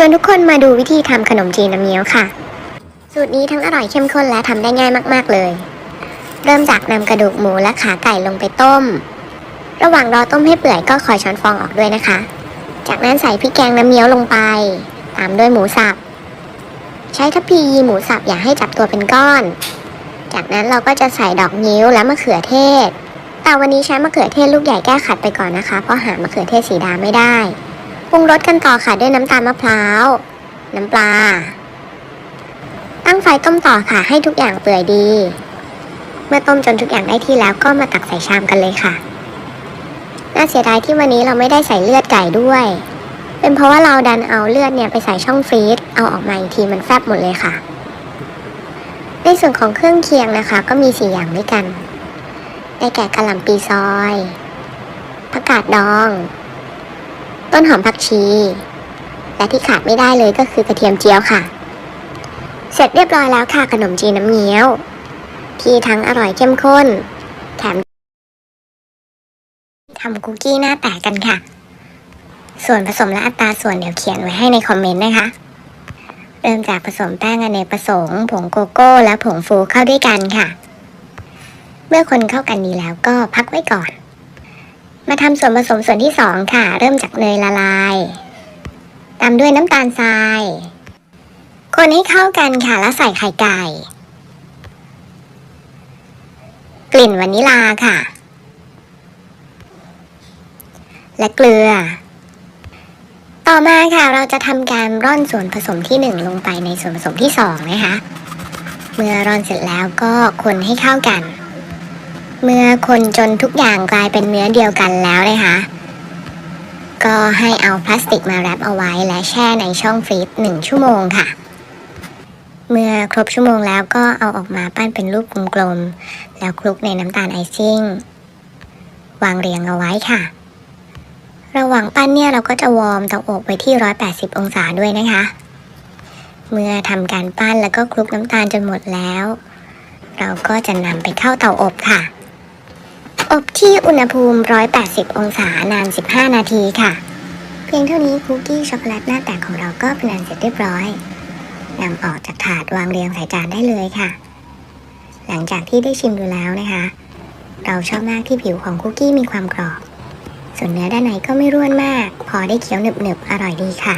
ชวนทุกคนมาดูวิธีทำขนมจีนน้ำเงี้ยวค่ะ สูตรนี้ทั้งอร่อยเข้มข้นและทำได้ง่ายมาก ๆ เลย เริ่มจากนำกระดูกหมูและขาไก่ลงไปต้ม ระหว่างรอต้มให้เปื่อยก็คอยช้อนฟองออกด้วยนะคะ จากนั้นใส่พริกแกงน้ำเงี้ยวลงไป ตามด้วยหมูสับ ใช้ทัพพียีหมูสับอย่าให้จับตัวเป็นก้อน จากนั้นเราก็จะใส่ดอกนิ้วและมะเขือเทศ แต่วันนี้ใช้มะเขือเทศลูกใหญ่แก้ขัดไปก่อนนะคะ เพราะหามะเขือเทศสีดาไม่ได้ ปรุงรสกันต่อค่ะด้วยน้ำตาลมะพร้าว น้ำปลา ตั้งไฟต้มต่อค่ะให้ทุกอย่างเปื่อยดี เมื่อต้มจนทุกอย่างได้ที่แล้วก็มาตักใส่ชามกันเลยค่ะ น่าเสียดายที่วันนี้เราไม่ได้ใส่เลือดไก่ด้วย เป็นเพราะว่าเราดันเอาเลือดเนี่ยไปใส่ช่องฟรีซเอาออกมาอีกทีมันแฟบหมดเลยค่ะ ในส่วนของเครื่องเคียงนะคะ ก็มีสี่อย่างด้วยกัน ได้แก่กระหล่ำปีซอยผักกาดดอง ต้นหอมผักชี และที่ขาดไม่ได้เลยก็คือกระเทียมเจียวค่ะ เสร็จเรียบร้อยแล้วค่ะขนมจีนน้ำเงี้ยว ที่ทั้งอร่อยเข้มข้น แถมทำคุกกี้หน้าแตกกันค่ะ ส่วนผสมและอัตราส่วนเดี๋ยวเขียนไว้ให้ในคอมเมนต์นะคะ เริ่มจากผสมแป้งอเนกประสงค์ ผงโกโก้และผงฟูเข้าด้วยกันค่ะ เมื่อคนเข้ากันดีแล้วก็พักไว้ก่อน มาทำส่วนผสมส่วนที่สองค่ะ เริ่มจากเนยละลาย ตามด้วยน้ำตาลทราย คนให้เข้ากันค่ะแล้วใส่ไข่ไก่ กลิ่นวานิลาค่ะ และเกลือ ต่อมาค่ะเราจะทำการร่อนส่วนผสมที่หนึ่งลงไปในส่วนผสมที่สองนะคะ เมื่อร่อนเสร็จแล้วก็คนให้เข้ากัน เมื่อคนจนทุกอย่างกลายเป็นเนื้อเดียวกันแล้วนะคะก็ให้เอาพลาสติกมาแรปเอาไว้และแช่ในช่องฟรีซหนึ่งชั่วโมงค่ะ เมื่อครบชั่วโมงแล้วก็เอาออกมาปั้นเป็นรูปกลมๆ แล้วคลุกในน้ำตาลไอซิ่ง วางเรียงเอาไว้ค่ะ ระหว่างปั้นเนี่ยเราก็จะวอร์มเตาอบไว้ที่ 180 องศาด้วยนะคะ เมื่อทำการปั้นแล้วก็คลุกน้ำตาลจนหมดแล้ว เราก็จะนำไปเข้าเตาอบค่ะ อบที่อุณหภูมิ 180 องศานาน 15 นาทีค่ะ เพียงเท่านี้คุกกี้ช็อกโกแลตหน้าแตกของเราก็เป็นอันเสร็จเรียบร้อยนำออกจากถาดวางเรียงใส่จานได้เลยค่ะ หลังจากที่ได้ชิมดูแล้วนะคะ เราชอบมากที่ผิวของคุกกี้มีความกรอบ ส่วนเนื้อด้านในก็ไม่ร่วนมาก พอได้เคี้ยวหนึบๆอร่อยดีค่ะ